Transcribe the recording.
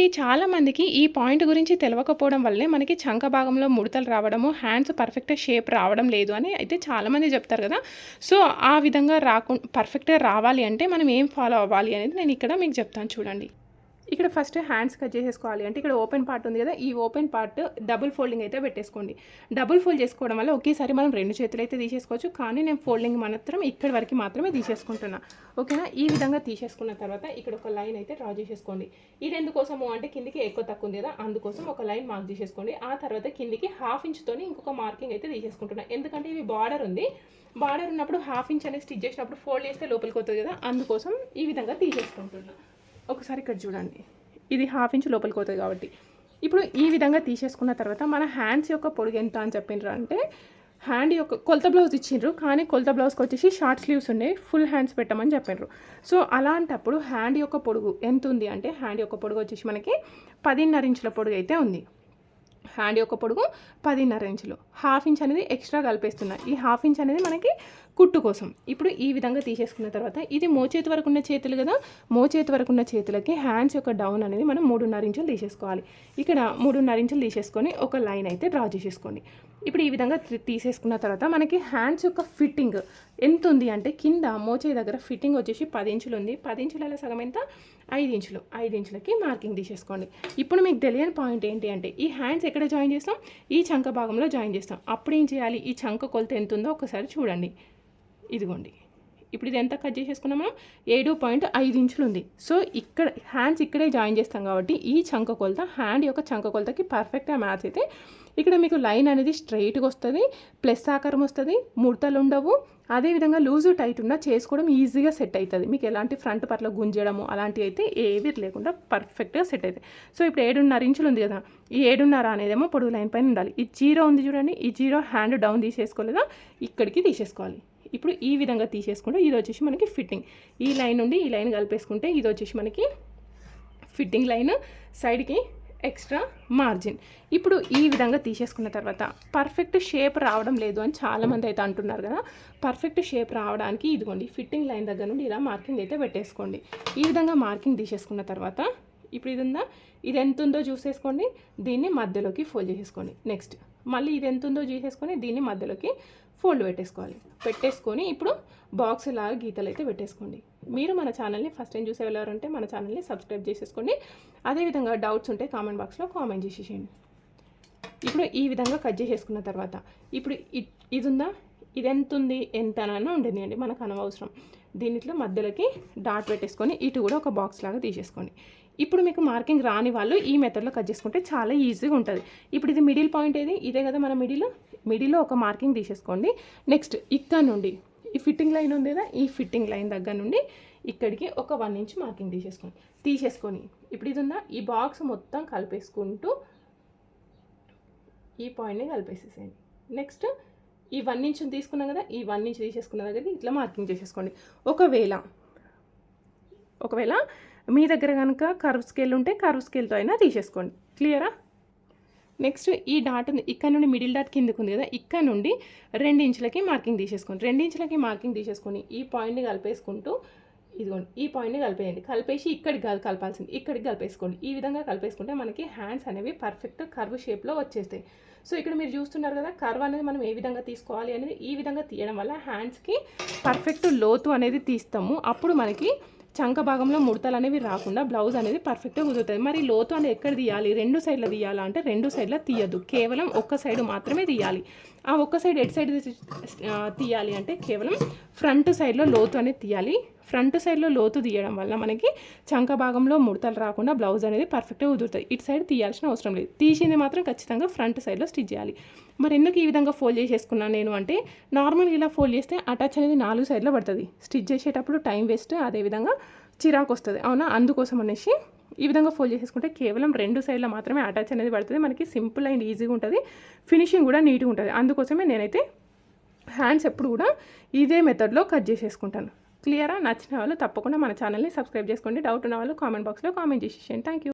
అండి చాలామందికి ఈ పాయింట్ గురించి తెలియకపోవడం వల్లే మనకి చంక భాగంలో ముడతలు రావడము హ్యాండ్స్ పర్ఫెక్ట్ షేప్ రావడం లేదు అని అయితే చాలామంది చెప్తారు కదా. సో ఆ విధంగా రాకుండా పర్ఫెక్ట్గా రావాలి అంటే మనం ఏం ఫాలో అవ్వాలి అనేది నేను ఇక్కడ మీకు చెప్తాను చూడండి. ఇక్కడ ఫస్ట్ హ్యాండ్స్ కట్ చేసేసుకోవాలి. అంటే ఇక్కడ ఓపెన్ పార్ట్ ఉంది కదా ఈ ఓపెన్ పార్ట్ డబుల్ ఫోల్డింగ్ అయితే పెట్టేసుకోండి. డబుల్ ఫోల్డ్ చేసుకోవడం వల్ల ఒకేసారి మనం రెండు చేతులు అయితే తీసేసుకోవచ్చు. కానీ నేను ఫోల్డింగ్ మాత్రం ఇక్కడి వరకు మాత్రమే తీసేసుకుంటున్నా. ఓకేనా ఈ విధంగా తీసేసుకున్న తర్వాత ఇక్కడ ఒక లైన్ అయితే డ్రా చేసేసుకోండి. ఇది ఎందుకోసము అంటే కిందికి ఎక్కువ తక్కువ ఉంది కదా అందుకోసం ఒక లైన్ మార్క్ చేసేసుకోండి. ఆ తర్వాత కిందికి హాఫ్ ఇంచ్తోని ఇంకొక మార్కింగ్ అయితే తీసేసుకుంటున్నా. ఎందుకంటే ఇవి బార్డర్ ఉంది. బార్డర్ ఉన్నప్పుడు హాఫ్ ఇంచ్ అనేది స్టిచ్ చేసినప్పుడు ఫోల్డ్ చేస్తే లోపలికి వస్తుంది కదా అందుకోసం ఈ విధంగా తీసేసుకుంటున్నాను ఒకసారి ఇక్కడ చూడండి. ఇది హాఫ్ ఇంచ్ లోపలికి పోతుంది కాబట్టి. ఇప్పుడు ఈ విధంగా తీసేసుకున్న తర్వాత మన హ్యాండ్స్ యొక్క పొడుగు ఎంత అని చెప్పిండ్రు అంటే హ్యాండ్ యొక్క కొలత బ్లౌజ్ ఇచ్చిండ్రు కానీ కొలత బ్లౌజ్కి వచ్చేసి షార్ట్ స్లీవ్స్ ఉన్నాయి ఫుల్ హ్యాండ్స్ పెట్టమని చెప్పిండ్రు సో అలాంటప్పుడు హ్యాండ్ యొక్క పొడుగు ఎంత ఉంది అంటే హ్యాండ్ యొక్క పొడుగు వచ్చేసి మనకి పదిన్నర ఇంచుల పొడుగు అయితే ఉంది. హ్యాండ్ యొక్క పొడుగు పదిన్నర ఇంచులు. హాఫ్ ఇంచ్ అనేది ఎక్స్ట్రా కలిపేస్తున్నా. ఈ హాఫ్ ఇంచ్ అనేది మనకి కుట్టు కోసం. ఇప్పుడు ఈ విధంగా తీసేసుకున్న తర్వాత ఇది మోచేతి వరకు ఉన్న చేతులు కదా? మోచేతి వరకు ఉన్న చేతులకి హ్యాండ్స్ యొక్క డౌన్ అనేది మనం మూడున్నర ఇంచులు తీసేసుకోవాలి. ఇక్కడ మూడున్నర ఇంచులు తీసేసుకొని ఒక లైన్ అయితే డ్రా చేసేసుకోండి. ఇప్పుడు ఈ విధంగా తీసేసుకున్న తర్వాత మనకి హ్యాండ్స్ యొక్క ఫిట్టింగ్ ఎంత ఉంది అంటే కింద మోచే దగ్గర ఫిట్టింగ్ వచ్చేసి పది ఇంచులు ఉంది. పది ఇంచుల సగం ఎంత? ఐదు ఇంచులు ఐదు ఇంచులకి మార్కింగ్ తీసేసుకోండి. ఇప్పుడు మీకు తెలియని పాయింట్ ఏంటి అంటే ఈ హ్యాండ్స్ ఎక్కడ జాయిన్ చేస్తాం? ఈ చంక భాగంలో జాయిన్ చేస్తాం. అప్పుడు ఏం చేయాలి? ఈ చంక కొలత ఎంత ఉందో ఒకసారి చూడండి. ఇదిగోండి. ఇప్పుడు ఇది ఎంత కట్ చేసేసుకున్నామో ఏడు పాయింట్ ఐదు ఇంచులు ఉంది. సో ఇక్కడ హ్యాండ్స్ ఇక్కడే జాయిన్ చేస్తాం కాబట్టి ఈ చంక కొలత హ్యాండ్ యొక్క చంక కొలతకి పర్ఫెక్ట్గా మ్యాచ్ అయితే ఇక్కడ మీకు లైన్ అనేది స్ట్రైట్గా వస్తుంది ప్లస్ ఆకారం వస్తుంది ముడతలు ఉండవు. అదేవిధంగా లూజు టైట్ ఉన్నా చేసుకోవడం ఈజీగా సెట్ అవుతుంది మీకు ఎలాంటి ఫ్రంట్ పట్ల గుంజడము అలాంటివి అయితే ఏవి లేకుండా పర్ఫెక్ట్గా సెట్ అవుతాయి సో ఇప్పుడు ఏడున్నర ఇంచులు ఉంది కదా ఈ ఏడున్నర అనేదేమో పొడుగు లైన్ పైన ఉండాలి. ఈ జీరో ఉంది చూడండి ఈ జీరో హ్యాండ్ డౌన్ తీసేసుకోలేదా? ఇక్కడికి తీసేసుకోవాలి. ఇప్పుడు ఈ విధంగా తీసేసుకుంటే ఇది వచ్చేసి మనకి ఫిట్టింగ్ ఈ లైన్ నుండి ఈ లైన్ కలిపేసుకుంటే ఇది వచ్చేసి మనకి ఫిట్టింగ్ లైన్ సైడ్కి ఎక్స్ట్రా మార్జిన్ ఇప్పుడు ఈ విధంగా తీసేసుకున్న తర్వాత పర్ఫెక్ట్ షేప్ రావడం లేదు అని చాలామంది అయితే అంటున్నారు కదా. పర్ఫెక్ట్ షేప్ రావడానికి ఇదిగోండి ఫిట్టింగ్ లైన్ దగ్గర నుండి ఇలా మార్కింగ్ అయితే పెట్టేసుకోండి. ఈ విధంగా మార్కింగ్ తీసేసుకున్న తర్వాత ఇప్పుడు ఇది ఉందా ఇది ఎంత ఉందో చూసేసుకోండి దీన్ని మధ్యలోకి ఫోల్డ్ చేసేసుకోండి. నెక్స్ట్ మళ్ళీ ఇది ఎంత ఉందో చూసేసుకొని దీన్ని మధ్యలోకి ఫోల్డ్ పెట్టేసుకోవాలి. పెట్టేసుకొని ఇప్పుడు బాక్స్ లాగా గీతలు అయితే పెట్టేసుకోండి. మీరు మన ఛానల్ని ఫస్ట్ టైం చూసే వెళ్ళారంటే మన ఛానల్ని సబ్స్క్రైబ్ చేసేసుకోండి. అదేవిధంగా డౌట్స్ ఉంటే కామెంట్ బాక్స్లో కామెంట్ చేసేసేయండి. ఇప్పుడు ఈ విధంగా కట్ చేసేసుకున్న తర్వాత ఇప్పుడు ఇ- ఇది ఉందా ఇది ఎంత ఉంది ఎంత అని ఉండేది మనకు అనవసరం. దీనిట్లో మధ్యలోకి డాట్ పెట్టేసుకొని ఇటు కూడా ఒక బాక్స్ లాగా తీసేసుకోండి. ఇప్పుడు మీకు మార్కింగ్ రాని వాళ్ళు ఈ మెథడ్లో కట్ చేసుకుంటే చాలా ఈజీగా ఉంటుంది. ఇప్పుడు ఇది మిడిల్ పాయింట్ ఏది? ఇదే కదా మన మిడిల్. మిడిల్లో ఒక మార్కింగ్ తీసేసుకోండి. నెక్స్ట్ ఇక్కడ నుండి ఈ ఫిట్టింగ్ లైన్ ఉంది కదా ఈ ఫిట్టింగ్ లైన్ దగ్గర నుండి ఇక్కడికి ఒక వన్ ఇంచ్ మార్కింగ్ తీసేసుకోండి. తీసేసుకొని ఇప్పుడు ఇది ఉందా? ఈ బాక్స్ మొత్తం కలిపేసుకుంటూ ఈ పాయింట్ని కలిపేసేసేయండి. నెక్స్ట్ ఈ వన్ ఇంచ్ తీసుకున్నాం కదా ఈ వన్ ఇంచ్ తీసేసుకున్న దగ్గరికి ఇట్లా మార్కింగ్ చేసేసుకోండి. ఒకవేళ ఒకవేళ మీ దగ్గర కనుక కర్వ్ స్కేల్ ఉంటే కర్వ్ స్కేల్తో అయినా తీసేసుకోండి. క్లియరా నెక్స్ట్ ఈ డాట్ ఉంది. ఇక్కడ నుండి మిడిల్ డాట్ కిందకు ఉంది కదా ఇక్కడ నుండి రెండు ఇంచులకి మార్కింగ్ తీసేసుకోండి. రెండు ఇంచులకి మార్కింగ్ తీసేసుకొని ఈ పాయింట్ని కలిపేసుకుంటూ ఇదిగోండి ఈ పాయింట్ని కలిపేయండి. కలిపేసి ఇక్కడికి కాదు కలపాల్సింది. ఇక్కడికి కలిపేసుకోండి. ఈ విధంగా కలిపేసుకుంటే మనకి హ్యాండ్స్ అనేవి పర్ఫెక్ట్ కర్వ్ షేప్లో వచ్చేస్తాయి. సో ఇక్కడ మీరు చూస్తున్నారు కదా కర్వ్ అనేది మనం ఏ విధంగా తీసుకోవాలి అనేది ఈ విధంగా తీయడం వల్ల హ్యాండ్స్కి పర్ఫెక్ట్ లోతు అనేది తీస్తాము. అప్పుడు మనకి చంక భాగంలో ముడతలు అనేవి రాకుండా బ్లౌజ్ అనేది పర్ఫెక్ట్గా కుదురుతుంది. మరి లోతు అనేది ఎక్కడ తీయాలి? రెండు సైడ్ల తీయాలా? అంటే రెండు సైడ్ల తీయద్దు. కేవలం ఒక్క సైడ్ మాత్రమే తీయాలి. ఆ ఒక్క సైడ్ ఎటు సైడ్ తీయాలి అంటే కేవలం ఫ్రంట్ సైడ్లో లోతు అనేది తీయాలి. ఫ్రంట్ సైడ్లో లోతు తీయడం వల్ల మనకి చంక భాగంలో ముడతలు రాకుండా బ్లౌజ్ అనేది పర్ఫెక్ట్గా కుదురుతుంది. ఇటు సైడ్ తీయాల్సిన అవసరం లేదు. తీసింది మాత్రం ఖచ్చితంగా ఫ్రంట్ సైడ్లో స్టిచ్ చేయాలి. మరి ఎందుకు ఈ విధంగా ఫోల్డ్ చేసేసుకున్నాను నేను అంటే నార్మల్గా ఇలా ఫోల్డ్ చేస్తే అటాచ్ అనేది నాలుగు సైడ్లో పడుతుంది. స్టిచ్ చేసేటప్పుడు టైం వేస్ట్ అదేవిధంగా చిరాకు వస్తుంది. అవునా? అందుకోసం అనేసి ఈ విధంగా ఫోల్డ్ చేసేసుకుంటే కేవలం రెండు సైడ్లో మాత్రమే అటాచ్ అనేది పడుతుంది. మనకి సింపుల్ అండ్ ఈజీగా ఉంటుంది. ఫినిషింగ్ కూడా నీట్గా ఉంటుంది. అందుకోసమే నేనైతే హ్యాండ్స్ ఎప్పుడు కూడా ఇదే మెథడ్లో కట్ చేసేసుకుంటాను. క్లియరా నచ్చిన వాళ్ళు తప్పకుండా మన ఛానల్ని సబ్స్క్రైబ్ చేసుకోండి. డౌట్ ఉన్న వాళ్ళు కామెంట్ బాక్స్లో కామెంట్ చేసేసేయండి థ్యాంక్ యూ